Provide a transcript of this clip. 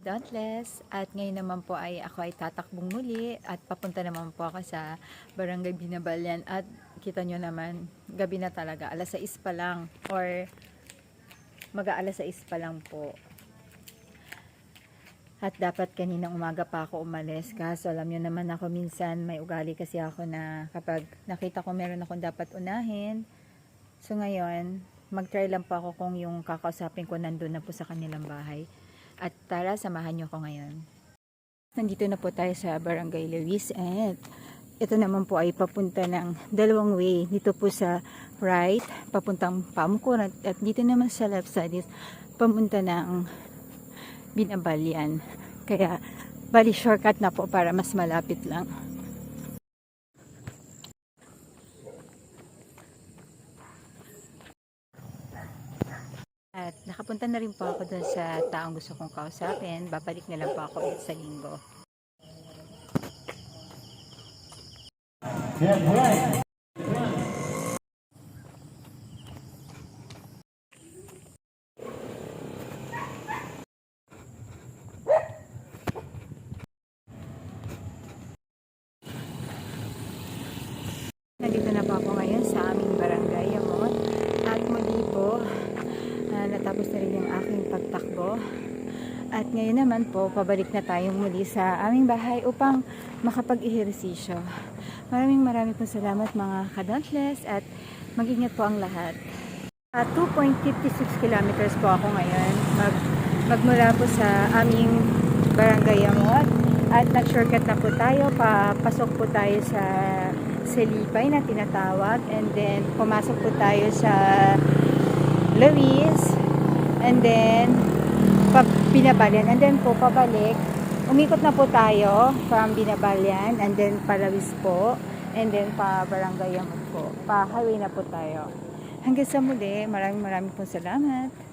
Dauntless. At ngayon naman po ay ako ay tatakbong muli at papunta naman po ako sa Barangay Binabalyan. At kita nyo naman gabi na talaga. Alas 6 pa lang or mag alas 6 pa lang po. At dapat kaninang umaga pa ako umalis. Kaso alam nyo naman ako minsan may ugali kasi ako na kapag nakita ko meron akong dapat unahin. So ngayon mag-try lang po ako kung yung kakausapin ko nandun na po sa kanilang bahay at tara, samahan niyo ako ngayon. Nandito na po tayo sa Barangay Luis and ito naman po ay papunta ng dalawang way. Dito po sa right, papuntang Pamukuran at dito naman sa left side is papunta ng Binabalyan. Kaya bali shortcut na po para mas malapit lang. Nakapunta na rin po ako dun sa taong gusto kong kausapin. Babalik na lang po ako ulit sa linggo. Nandito na po ako ngayon sa aming barangay, Yamot. At muli po, ah, natapos na rin yung aking pagtakbo. At ngayon naman po, pabalik na tayong muli sa aming bahay upang makapag-ehersisyo. Maraming maraming po salamat mga kadontless at mag-ingat po ang lahat. At 2.56 kilometers po ako ngayon mag, magmula po sa aming barangay Yamot. At nag-shortcut na po tayo, papasok po tayo sa Selipay na tinatawag. And then, pumasok po tayo sa Luis. And then, Binabalyan. And then po, pabalik. Umikot na po tayo from Binabalyan. And then, Palawis po. And then, pa Barangay Yamot po. Pa highway na po tayo. Hanggang sa muli, maraming maraming po salamat.